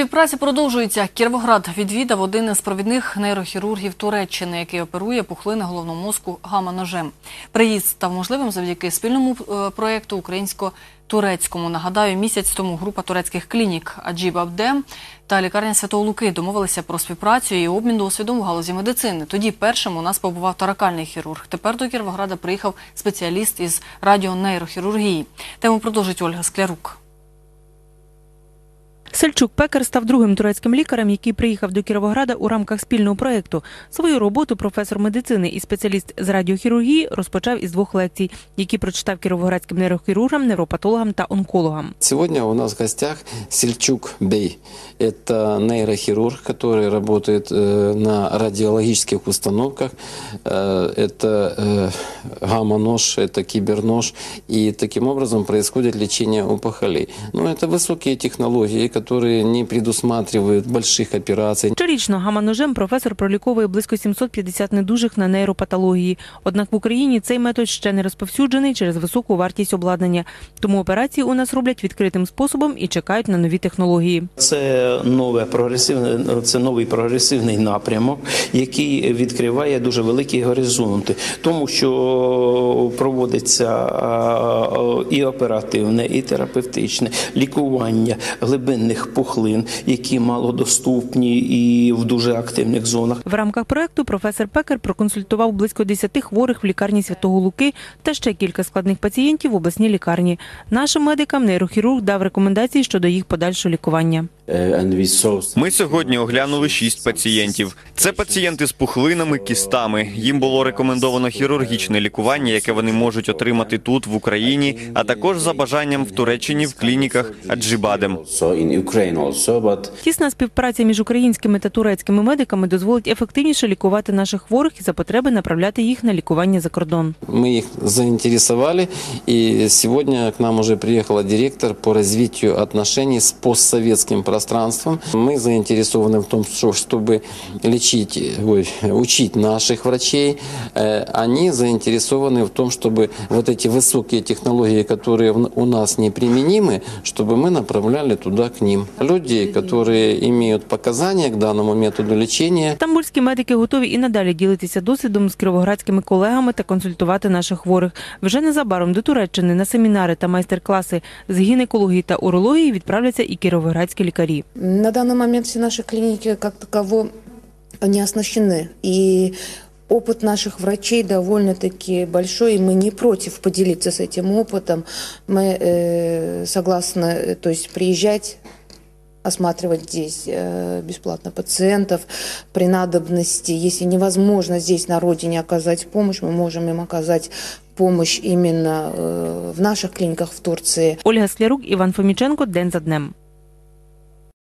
Співпраця продовжується. Кіровоград відвідав один із провідних нейрохірургів Туреччини, який оперує пухлини головного мозку гамма-ножем. Приїзд став можливим завдяки спільному е, проєкту українсько-турецькому. Нагадаю, місяць тому група турецьких клінік Аджіб Абдем та лікарня Святого Луки домовилися про співпрацю і обмін досвідом у галузі медицини. Тоді першим у нас побував таракальний хірург. Тепер до Кіровограда приїхав спеціаліст із радіонейрохірургії. Тему продовжить Ольга Склярук. Сельчук Пекар став другим турецьким лікарем, який приїхав до Кіровограда у рамках спільного проєкту. Свою роботу професор медицини і спеціаліст з радіохірургії розпочав із двох лекцій, які прочитав кіровоградським нейрохірургам, невропатологам та онкологам. Сегодня у нас в гостях Сельчук Бей. Это нейрохирург, который работает э, на радиологических установках. Э, Это э, гамма-нож, это кибернож. И таким образом происходит лечение опухолей. Но это высокие технологии, которые не предусматривают больших операций. Щорічно гамма-ножем професор проліковує близько 750 недужих на нейропатології. Однак в Україні цей метод ще не розповсюджений через високу вартість обладнання. Тому операції у нас роблять відкритим способом і чекають на нові технології. Це нове прогресивне, це новий прогресивний напрямок, який відкриває дуже великі горизонти, тому що проводиться і оперативне, і терапевтичне лікування глибинних пухлин, які малодоступні і в дуже активних зонах. В рамках проекту професор Пекер проконсультував близько 10 хворих в лікарні Святого Луки та ще кілька складних пацієнтів в обласній лікарні. Нашим медикам нейрохірург дав рекомендації щодо їх подальшого лікування. Ми сьогодні оглянули шість пацієнтів. Це пацієнти з пухлинами, кістами. Їм було рекомендовано хірургічне лікування, яке вони можуть отримати тут, в Україні, а також за бажанням в Туреччині в клініках Аджибадем. Тісна співпраця між українськими та турецькими медиками дозволить ефективніше лікувати наших хворих і за потреби направляти їх на лікування за кордон. Мы их заинтересовали, и сегодня к нам уже приехала директор по развитию отношений с постсоветским пространством. Мы заинтересованы в том, что- чтобы лечить, ой, учить наших врачей. Э, Они заинтересованы в том, чтобы вот эти высокие технологии, которые в- у нас неприменимы, чтобы мы направляли туда к ним. Люди, которые имеют показания к данному методу лечения, Стамбульські медики готові і надалі ділитися досвідом з кіровоградськими колегами та консультувати наших хворих. Вже незабаром до Туреччини на семінари та майстер-класи з гінекології та урології відправляться і кіровоградські лікарі. На данный момент все наши клиники как таково не оснащены. И опыт наших врачей довольно-таки большой, и мы не против поделиться с этим опытом. Мы э, согласны, э, то есть приезжать осматривать здесь э, бесплатно пациентов при надобности. Если невозможно здесь на родине оказать помощь, мы можем им оказать помощь именно э, в наших клиниках в Турции. Ольга Склярук, Іван Фоміченко. День за днем.